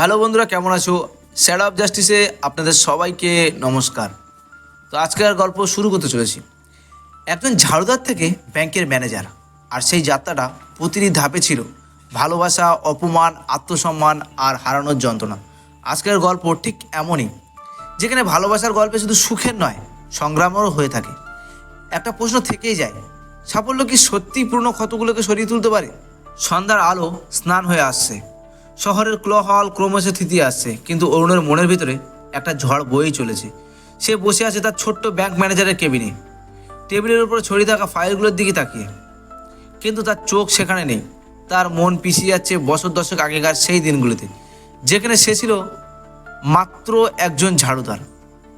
Hello বন্ধুরা, কেমন আছো? স্যাড অফ জাস্টিসে আপনাদের সবাইকে নমস্কার। তো আজকের গল্প শুরু করতে চলেছি। একজন ঝাড়ুদার থেকে ব্যাংকের ম্যানেজার, আর সেই যাত্রাটা প্রতিটি ধাপে ছিল। ভালোবাসা, অপমান, আত্মসম্মান আর হারানোর যন্ত্রণা। আজকের গল্প ঠিক এমনই, যেখানে ভালোবাসার গল্পে শুধু সুখের নয়, সংগ্রামেরও হয়ে থাকে। একটা প্রশ্ন থেকেই যায়, সাফল্য কি সত্যি পুরনো ক্ষতগুলোকে সরিয়ে তুলতে পারে? সন্ধ্যার আলো স্নান হয়ে আসছে। শহরের ক্লোহল ক্রমশ থিতি আসছে, কিন্তু অরুণের মনের ভিতরে একটা ঝড় বয়েই চলেছে। সে বসে আছে তার ছোট্ট ব্যাংক ম্যানেজারের কেবিনে টেবিলের উপর ছড়িয়ে থাকা ফাইলগুলোর দিকে তাকিয়ে। কিন্তু তার চোখ সেখানে নেই। তার মন পিছিয়ে যাচ্ছে বছর দশক আগেকার সেই দিনগুলোতে, যেখানে সে ছিল মাত্র একজন ঝাড়ুদার।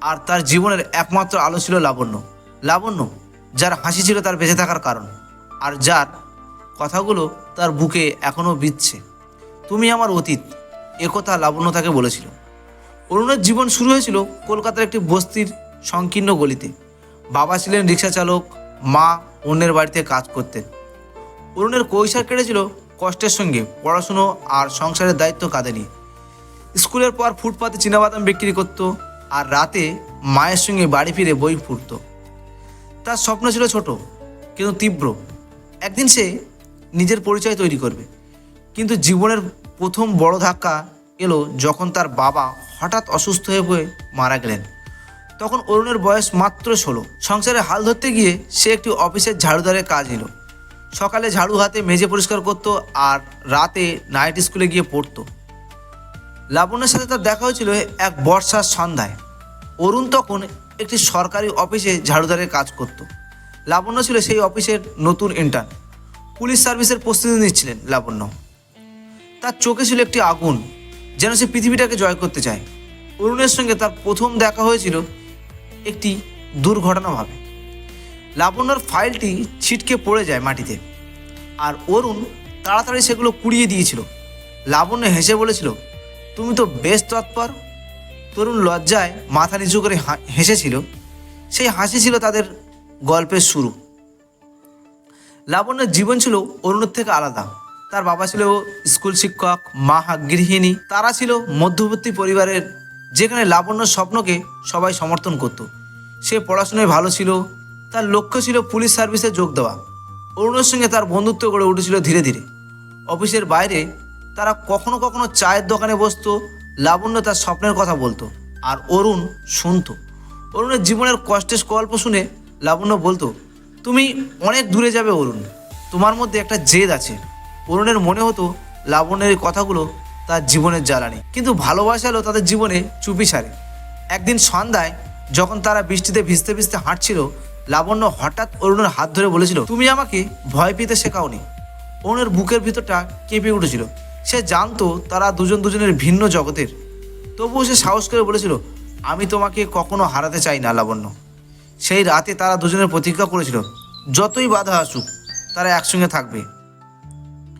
আর তার জীবনের একমাত্র আলো ছিল লাবণ্য। লাবণ্য, যার হাসি ছিল তার বেঁচে থাকার কারণ। আর যার কথাগুলো তার বুকে এখনও বিচ্ছে তুমি আমার অতীত একথা লাবণ্য তাকে বলেছিল। অরুণের জীবন শুরু হয়েছিল কলকাতার একটি বস্তির সংকীর্ণ গলিতে। বাবা ছিলেন রিক্সা চালক, মা অন্যের বাড়িতে কাজ করতেন। অরুণের কৈশোর কেটেছিল কষ্টের সঙ্গে, পড়াশুনো আর সংসারের দায়িত্ব কাঁধে নিয়ে। স্কুলের পর ফুটপাতে চীনাবাদাম বিক্রি করত আর রাতে মায়ের সঙ্গে বাড়ি ফিরে বই ফুটত তার স্বপ্ন ছিল ছোট, কিন্তু তীব্র। একদিন সে নিজের পরিচয় তৈরি করবে। কিন্তু জীবনের প্রথম বড় ধাক্কা এলো যখন তার বাবা হঠাৎ অসুস্থ হয়ে পড়ে মারা গেলেন। তখন অরুণের বয়স মাত্র ষোলো। সংসারে হাল ধরতে গিয়ে সে একটি অফিসের ঝাড়ুদারের কাজ এলো সকালে ঝাড়ু হাতে মেঝে পরিষ্কার করতো আর রাতে নাইট স্কুলে গিয়ে পড়তো। লাবণ্যের সাথে তার দেখা হয়েছিল এক বর্ষার সন্ধ্যায়। অরুণ তখন একটি সরকারি অফিসে ঝাড়ুদারের কাজ করত। লাবণ্য ছিল সেই অফিসের নতুন ইন্টার্ন পুলিশ সার্ভিসের প্রস্তুতি নিচ্ছিলেন লাবণ্য। তার চোখে ছিল একটি আগুন, যেন সে পৃথিবীটাকে জয় করতে চায়। অরুণের সঙ্গে তার প্রথম দেখা হয়েছিল একটি দুর্ঘটনাভাবে লাবণ্যর ফাইলটি ছিটকে পড়ে যায় মাটিতে, আর অরুণ তাড়াতাড়ি সেগুলো কুড়িয়ে দিয়েছিল। লাবণ্য হেসে বলেছিল, তুমি তো বেশ তৎপর। তরুণ লজ্জায় মাথা নিচু করে হেসেছিল। সেই হাসি ছিল তাদের গল্পের শুরু। লাবণ্যের জীবন ছিল অরুণের থেকে আলাদা। তার বাবা ছিল স্কুল শিক্ষক, মা গৃহিণী। তারা ছিল মধ্যবর্তী পরিবারের, যেখানে লাবণ্যর স্বপ্নকে সবাই সমর্থন করত। সে পড়াশোনায় ভালো ছিল, তার লক্ষ্য ছিল পুলিশ সার্ভিসে যোগ দেওয়া। অরুণের সঙ্গে তার বন্ধুত্ব গড়ে উঠেছিল ধীরে ধীরে। অফিসের বাইরে তারা কখনো কখনো চায়ের দোকানে বসতো, লাবণ্য তার স্বপ্নের কথা বলতো, আর অরুণ শুনত। অরুণের জীবনের কষ্টের গল্প শুনে লাবণ্য বলতো, তুমি অনেক দূরে যাবে অরুণ, তোমার মধ্যে একটা জেদ আছে। অরুণের মনে হতো লাবণ্যের এই কথাগুলো তার জীবনের জ্বালানি। কিন্তু ভালোবাসা এলো তাদের জীবনে চুপি সারে একদিন সন্ধ্যায় যখন তারা বৃষ্টিতে ভিজতে ভিজতে হাঁটছিল, লাবণ্য হঠাৎ অরুণের হাত ধরে বলেছিল, তুমি আমাকে ভয় পেতে শেখাওনি। অরুণের বুকের ভিতরটা কেঁপে উঠেছিল। সে জানতো তারা দুজন দুজনের ভিন্ন জগতের। তবুও সে সাহস করে বলেছিল, আমি তোমাকে কখনো হারাতে চাই না, লাবণ্য। সেই রাতে তারা দুজনের প্রতিজ্ঞা করেছিল, যতই বাধা আসুক, তারা একসঙ্গে থাকবে।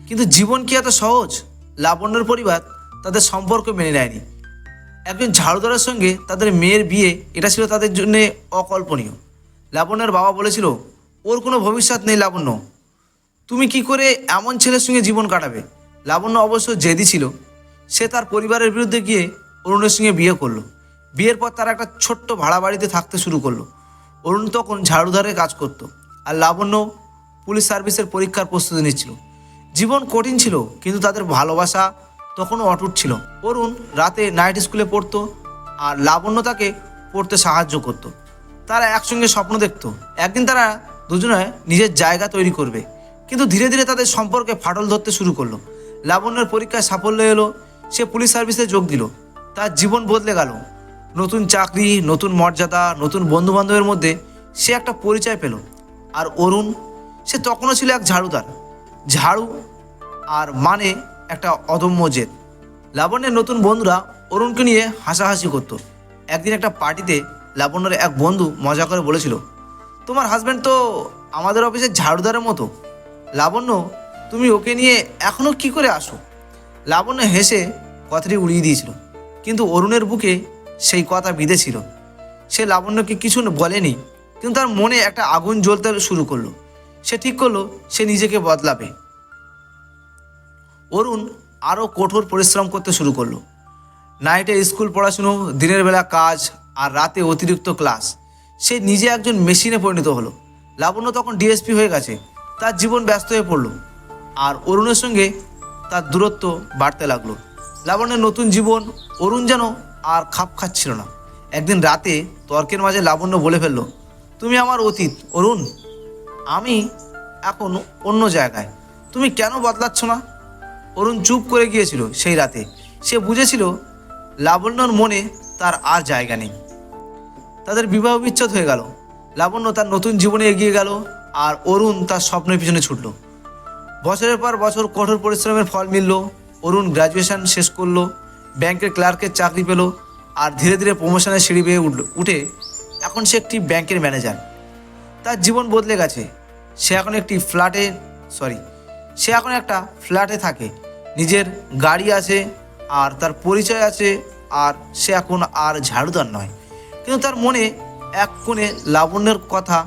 কিন্তু জীবন কি এত সহজ? লাবণ্যর পরিবার তাদের সম্পর্ক মেনে নেয়নি। একজন ঝাড়ুদারের সঙ্গে তাদের মেয়ের বিয়ে, এটা ছিল তাদের জন্য অকল্পনীয়। লাবণ্যের বাবা বলেছিল, ওর কোনো ভবিষ্যৎ নেই লাবণ্য। তুমি কি করে এমন ছেলের সঙ্গে জীবন কাটাবে? লাবণ্য অবশ্য জেদি ছিল। সে তার পরিবারের বিরুদ্ধে গিয়ে অরুণের সঙ্গে বিয়ে করল। বিয়ের পর তারা একটা ছোট্ট ভাড়া বাড়িতে থাকতে শুরু করল। অরুণ তখন ঝাড়ুদারে কাজ করত আর লাবণ্য পুলিশ সার্ভিসের পরীক্ষার প্রস্তুতি নিচ্ছিল। জীবন কঠিন ছিল, কিন্তু তাদের ভালোবাসা তখনও অটুট ছিল। অরুণ রাতে নাইট স্কুলে পড়তো আর লাবণ্য তাকে পড়তে সাহায্য করত। তারা একসঙ্গে স্বপ্ন দেখত। একদিন তারা দুজনে নিজের জায়গা তৈরি করবে। কিন্তু ধীরে ধীরে তাদের সম্পর্কে ফাটল ধরতে শুরু করল। লাবণ্যের পরীক্ষায় সাফল্য এলো, সে পুলিশ সার্ভিসে যোগ দিল। তার জীবন বদলে গেল। নতুন চাকরি, নতুন মর্যাদা, নতুন বন্ধু বান্ধবের মধ্যে সে একটা পরিচয় পেল। আর অরুণ, সে তখনও ছিল এক ঝাড়ুদার। ঝাড়ু আর মানে একটা অদম্য জেদ। লাবণ্যের নতুন বন্ধুরা অরুণকে নিয়ে হাসাহাসি করতো। একদিন একটা পার্টিতে লাবণ্যের এক বন্ধু মজা করে বলেছিল, তোমার হাজব্যান্ড তো আমাদের অফিসের ঝাড়ুদারের মতো। লাবণ্য, তুমি ওকে নিয়ে এখনও কি করে আসো? লাবণ্য হেসে কথাটি উড়িয়ে দিয়েছিল, কিন্তু অরুণের বুকে সেই কথা বিঁধেছিল। সে লাবণ্যকে কিছু বলেনি, কিন্তু তার মনে একটা আগুন জ্বলতে শুরু করল। সে ঠিক করল, সে নিজেকে বদলাবে। অরুণ আরও কঠোর পরিশ্রম করতে শুরু করল। নাইটে স্কুল পড়াশুনো, দিনের বেলা কাজ আর রাতে অতিরিক্ত ক্লাস। সে নিজে একজন মেশিনে পরিণত হলো। লাবণ্য তখন ডিএসপি হয়ে গেছে। তার জীবন ব্যস্ত হয়ে পড়ল। আর অরুণের সঙ্গে তার দূরত্ব বাড়তে লাগল। লাবণ্যের নতুন জীবন, অরুণ যেন আর খাপ খাচ্ছিল না। একদিন রাতে তর্কের মাঝে লাবণ্য বলে ফেলল, তুমি আমার অতীত, অরুণ। আমি এখন অন্য জায়গায়। তুমি কেন বদলাচ্ছ না? অরুণ চুপ করে গিয়েছিল সেই রাতে। সে বুঝেছিল লাবণ্যর মনে তার আর জায়গা নেই। তাদের বিবাহ বিচ্ছেদ হয়ে গেল। লাবণ্য তার নতুন জীবনে এগিয়ে গেল আর অরুণ তার স্বপ্নের পিছনে ছুটল। বছরের পর বছর কঠোর পরিশ্রমের ফল মিলল। অরুণ গ্র্যাজুয়েশন শেষ করল, ব্যাংকের ক্লার্কের চাকরি পেল আর ধীরে ধীরে প্রমোশনের সিঁড়ি বেয়ে উঠল, উঠে এখন সে একটি ব্যাংকের ম্যানেজার। তার জীবন বদলে গেছে। সে এখন একটি ফ্ল্যাটে, সরি, সে এখন একটা ফ্ল্যাটে থাকে। নিজের গাড়ি আছে, আর তার পরিচয় আছে, আর সে এখন আর ঝাড়ুদার নয়। কিন্তু তার মনে এক কোণে লাবণ্যের কথা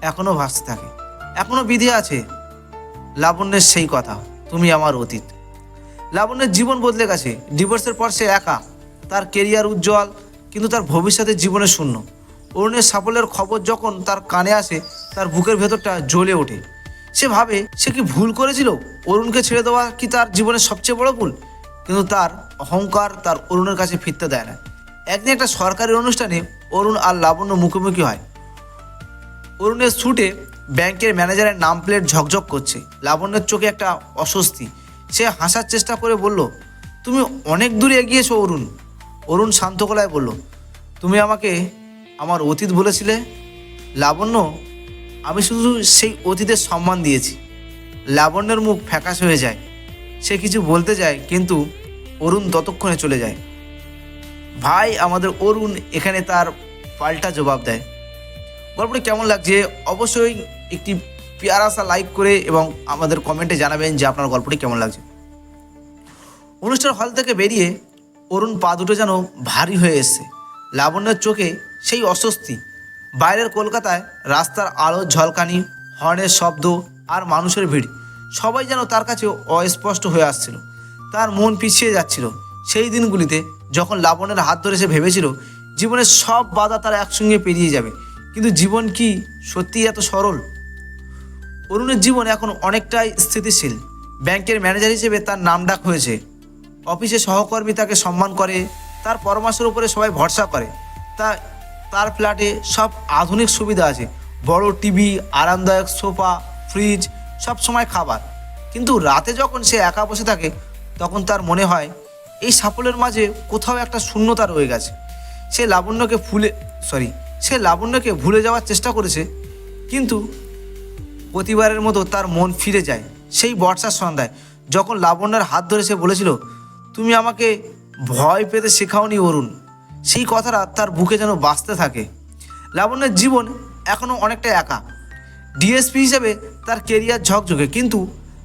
এখনও ভাসতে থাকে। এখনও বিধি আছে লাবণ্যের সেই কথা, তুমি আমার অতীত। লাবণ্যের জীবন বদলে গেছে। ডিভোর্সের পর সে একা। তার কেরিয়ার উজ্জ্বল, কিন্তু তার ভবিষ্যতের জীবনে শূন্য। অরুণের সাফল্যের খবর যখন তার কানে আসে, তার বুকের ভেতরটা জ্বলে ওঠে। সে ভাবে, সে কি ভুল করেছিল? অরুণকে ছেড়ে দেওয়া কি তার জীবনের সবচেয়ে বড় ভুল? কিন্তু তার অহংকার তার অরুণের কাছে ফিরতে দেয় না। একদিন একটা সরকারি অনুষ্ঠানে অরুণ আর লাবণ্য মুখোমুখি হয়। অরুণের ছুটে ব্যাংকের ম্যানেজারের নাম প্লেট ঝকঝক করছে। লাবণ্যের চোখে একটা অস্বস্তি। সে হাসার চেষ্টা করে বলল, তুমি অনেক দূরে এগিয়েছো অরুণ। অরুণ শান্ত গলায় বলল, তুমি আমাকে আমার অতীত বলেছিলে, লাবণ্য, আমি শুধু সেই অতীতের সম্মান দিয়েছি। লাবণ্যের মুখ ফ্যাকাশ হয়ে যায়। সে কিছু বলতে যায়, কিন্তু অরুণ ততক্ষণে চলে যায়। ভাই, আমাদের অরুণ এখানে তার পাল্টা জবাব দেয়। গল্পটি কেমন লাগছে? অবশ্যই একটি পেয়ারাসা লাইক করে এবং আমাদের কমেন্টে জানাবেন যে আপনার গল্পটি কেমন লাগছে। অনুষ্ঠান হল থেকে বেরিয়ে অরুণ পা দুটো যেন ভারী হয়ে এসছে। লাবণ্যের চোখে সেই অস্বস্তি। বাইরের কলকাতায় রাস্তার আলো, ঝলকানি, হর্নের শব্দ আর মানুষের ভিড়, সবাই যেন তার কাছে অস্পষ্ট হয়ে আসছিল। তার মন পিছিয়ে যাচ্ছিল। সেই দিনগুলিতে যখন লাবণের হাত ধরে সে ভেবেছিল, জীবনের সব বাধা তারা একসঙ্গে পেরিয়ে যাবে, কিন্তু জীবন কি সত্যিই এত সরল? অরুণের জীবন এখন অনেকটাই স্থিতিশীল। ব্যাংকের ম্যানেজার হিসেবে তার নাম ডাক হয়েছে। অফিসে সহকর্মী তাকে সম্মান করে তার পরামর্শের উপরে সবাই ভরসা করে। তা তার ফ্ল্যাটে সব আধুনিক সুবিধা আছে। বড় টিভি, আরামদায়ক সোফা, ফ্রিজ, সব সময় খাবার। কিন্তু রাতে যখন সে একা বসে থাকে, তখন তার মনে হয়, এই সাফল্যের মাঝে কোথাও একটা শূন্যতা রয়ে গেছে। সে লাবণ্যকে ভুলে সরি সে লাবণ্যকে ভুলে যাওয়ার চেষ্টা করেছে, কিন্তু প্রতিবারের মতো তার মন ফিরে যায়। সেই বর্ষার সন্ধ্যায়, যখন লাবণ্যের হাত ধরে সে বলেছিল, তুমি আমাকে ভয় পেতে শেখাওনি অরুণ। সেই কথাটা তার বুকে যেন বাঁচতে থাকে। লাবণ্যের জীবন এখনও অনেকটা একা। ডিএসপি হিসেবে তার কেরিয়ার ঝকঝকে, কিন্তু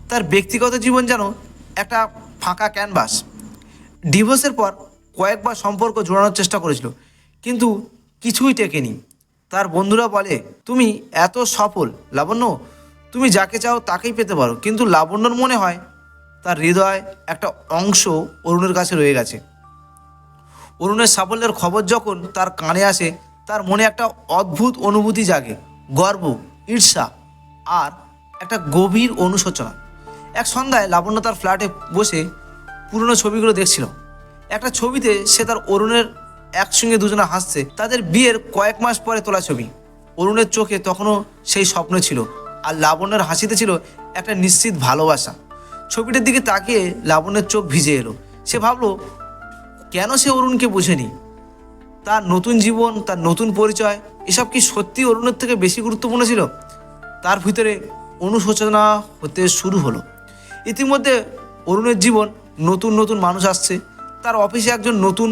তার ব্যক্তিগত জীবন যেন একটা ফাঁকা ক্যানভাস ডিভোর্সের পর কয়েকবার সম্পর্ক জোড়ানোর চেষ্টা করেছিল, কিন্তু কিছুই টেকেনি। তার বন্ধুরা বলে, তুমি এত সফল, লাবণ্য, তুমি যাকে চাও তাকেই পেতে পারো। কিন্তু লাবণ্যর মনে হয় তার হৃদয় একটা অংশ অরুণের কাছে রয়ে গেছে। অরুণের সাফল্যের খবর যখন তার কানে আসে, তার মনে একটা অদ্ভুত অনুভূতি জাগে, গর্ব, ঈর্ষা, আর একটা গভীর অনুশোচনা। এক সন্ধ্যায় লাবণ্য তার ফ্ল্যাটে বসে পুরনো ছবিগুলো দেখছিল। একটা ছবিতে সে তার অরুণের একসঙ্গে দুজনে হাসছে। তাদের বিয়ের কয়েক মাস পরে তোলা ছবি। অরুণের চোখে তখনও সেই স্বপ্ন ছিল, আর লাবণ্যের হাসিতে ছিল একটা নিশ্চিত ভালোবাসা। ছবিটার দিকে তাকিয়ে লাবণ্যের চোখ ভিজে এলো। সে ভাবলো, কেন সে অরুণকে বোঝেনি? তার নতুন জীবন, তার নতুন পরিচয়, এসব কি সত্যি অরুণের থেকে বেশি গুরুত্বপূর্ণ ছিল? তার ভিতরে অনুশোচনা হতে শুরু হলো। ইতিমধ্যে অরুণের জীবন নতুন নতুন মানুষ আসছে। তার অফিসে একজন নতুন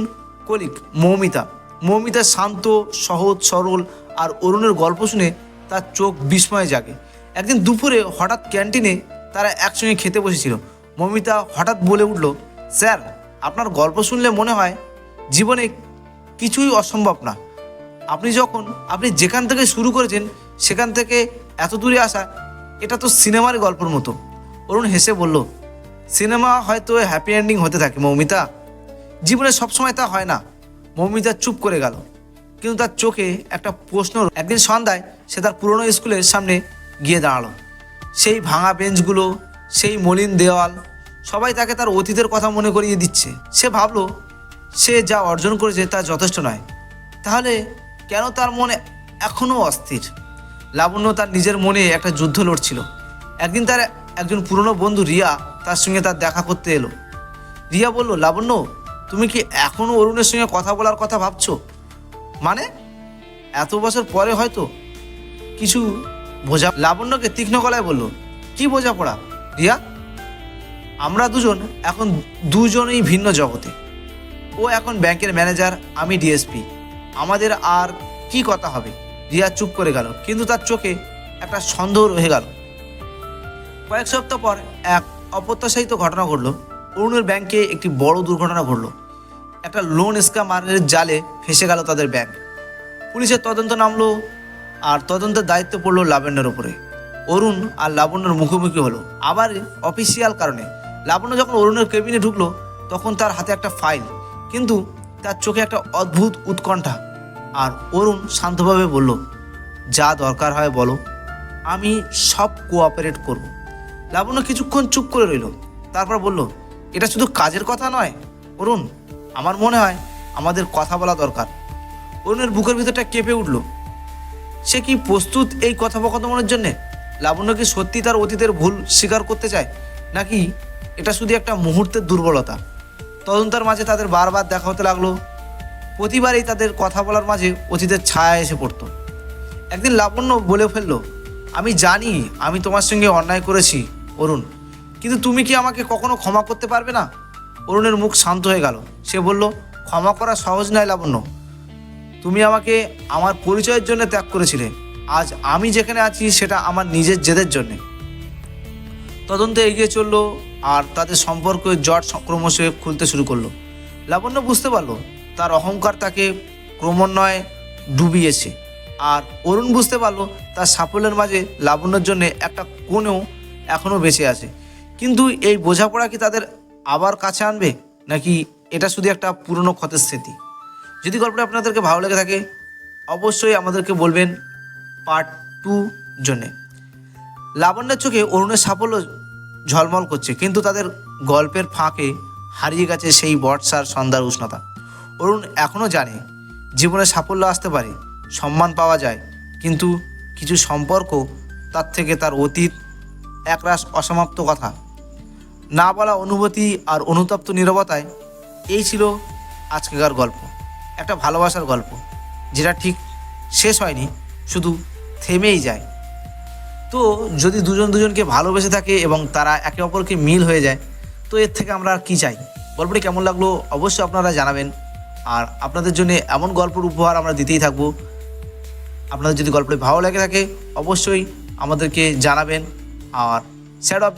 কলিক মৌমিতা। মৌমিতা শান্ত, সহজ, সরল আর অরুণের গল্প শুনে তার চোখ বিস্ময়ে জাগে। একদিন দুপুরে হঠাৎ ক্যান্টিনে তারা একসঙ্গে খেতে বসেছিল। মমিতা হঠাৎ বলে উঠল, স্যার, আপনার গল্প শুনলে মনে হয় জীবনে কিছুই অসম্ভব না। আপনি যখন, আপনি যেখান থেকে শুরু করেছেন, সেখান থেকে এত দূরে আসা, এটা তো সিনেমার গল্পের মতো। অরুণ হেসে বলল, সিনেমা হয়তো হ্যাপি এন্ডিং হতে থাকে মৌমিতা। জীবনে সবসময় তা হয় না। মৌমিতা চুপ করে গেল। কিন্তু তার চোখে একটা প্রশ্ন একদিন সন্ধ্যায় সে তার পুরনো স্কুলের সামনে গিয়ে দাঁড়াল। সেই ভাঙা বেঞ্চগুলো, সেই মলিন দেওয়াল, সবাই তাকে তার অতীতের কথা মনে করিয়ে দিচ্ছে। সে ভাবলো, সে যা অর্জন করেছে তা যথেষ্ট নয়। তাহলে কেন তার মনে এখনও অস্থির? লাবণ্য তার নিজের মনে একটা যুদ্ধ লড়ছিল। একদিন তার একজন পুরনো বন্ধু রিয়া তার সঙ্গে তার দেখা করতে এলো। রিয়া বলল, লাবণ্য, তুমি কি এখনও অরুণের সঙ্গে কথা বলার কথা ভাবছ? মানে এত বছর পরে হয়তো কিছু বোঝা লাবণ্যকে তীক্ষ্ণ গলায় বলল, কি বোঝাপড়া রিয়া? আমরা দুজন এখন দুজনেই ভিন্ন জগতে। ও এখন ব্যাংকের ম্যানেজার, আমি ডিএসপি। আমাদের আর কি কথা হবে? রিয়া চুপ করে গেল, কিন্তু তার চোখে একটা সন্দেহ রয়ে গেল। কয়েক সপ্তাহ পর এক অপ্রত্যাশিত ঘটনা ঘটলো। অরুণের ব্যাংকে একটি বড় দুর্ঘটনা ঘটলো। একটা লোন স্ক্যামারের জালে ফেসে গেল তাদের ব্যাংক। পুলিশের তদন্ত নামলো আর তদন্তের দায়িত্ব পড়ল লাবণ্যের ওপরে অরুণ আর লাবণ্যর মুখোমুখি হলো। আবার অফিসিয়াল কারণে। লাবণ্য যখন অরুণের কেবিনে ঢুকলো, তখন তার হাতে একটা ফাইল কিন্তু তার চোখে একটা অদ্ভুত উৎকণ্ঠা। আর অরুণ শান্তভাবে বলল, যা দরকার হয় বলো, আমি সব কোঅপারেট করব। লাবণ্য কিছুক্ষণ চুপ করে রইল। তারপর বলল, এটা শুধু কাজের কথা নয়, অরুণ। আমার মনে হয় আমাদের কথা বলা দরকার। অরুণের বুকের ভিতরটা কেঁপে উঠল। সে কি প্রস্তুত এই কথোপকথনের জন্যে? লাবণ্য কি সত্যি তার অতীতের ভুল স্বীকার করতে চায়? নাকি এটা শুধু একটা মুহূর্তের দুর্বলতা? তদন্তের মাঝে তাদের বারবার দেখা হতে লাগল। প্রতিবারই তাদের কথা বলার মাঝে অতীতের ছায়া এসে পড়তো। একদিন লাবণ্য বলে ফেলল, আমি জানি আমি তোমার সঙ্গে অন্যায় করেছি, অরুণ। কিন্তু তুমি কি আমাকে কখনো ক্ষমা করতে পারবে না? অরুণের মুখ শান্ত হয়ে গেল। সে বলল, ক্ষমা করা সহজ নয় লাবণ্য। তুমি আমাকে আমার পরিচয়ের জন্য ত্যাগ করেছিলে। আজ আমি যেখানে আছি, সেটা আমার নিজের জেদের জন্যে। তদন্ত এগিয়ে চলল আর তাদের সম্পর্ক জট ক্রমশ খুলতে শুরু করল। লাবণ্য বুঝতে পারল, তার অহংকার তাকে ক্রমান্বয়ে ডুবিয়েছে। আর অরুণ বুঝতে পারল, তার সাফল্যের মাঝে লাবণ্যর জন্য একটা কোণেও এখনও বেঁচে আছে। কিন্তু এই বোঝাপড়া কি তাদের আবার কাছে আনবে, নাকি এটা শুধু একটা পুরনো ক্ষতের স্মৃতি? যদি গল্পটা আপনাদেরকে ভালো লেগে থাকে, অবশ্যই আমাদেরকে বলবেন পার্ট টু জন্যে। লাবণ্যের চোখে অরুণের সাফল্য ঝলমল করছে, কিন্তু তাদের গল্পের ফাঁকে হারিয়ে গেছে সেই বর্ষার সন্ধ্যার উষ্ণতা। অরুণ এখনও জানে, জীবনে সাফল্য আসতে পারে, সম্মান পাওয়া যায়, কিন্তু কিছু সম্পর্ক তার থেকে তার অতীত একরাশ অসমাপ্ত কথা। না বলা অনুভূতি আর অনুতপ্ত নীরবতায় এই ছিল আজকেকার গল্প। একটা ভালোবাসার গল্প, যেটা ঠিক শেষ হয়নি, শুধু থেমেই যায়। তো যদি দুজন দুজনকে ভালোবেসে থাকে এবং তারা একে অপরকে মিল হয়ে যায়, তো এর থেকে আমরা আর কী চাই? গল্পটি কেমন লাগল অবশ্যই আপনারা জানাবেন। আর আপনাদের জন্য এমন গল্পের উপহার আমরা দিতেই থাকব। আপনাদের যদি গল্পটি ভালো লেগে থাকে, অবশ্যই আমাদেরকে জানাবেন। আর স্যাড অফ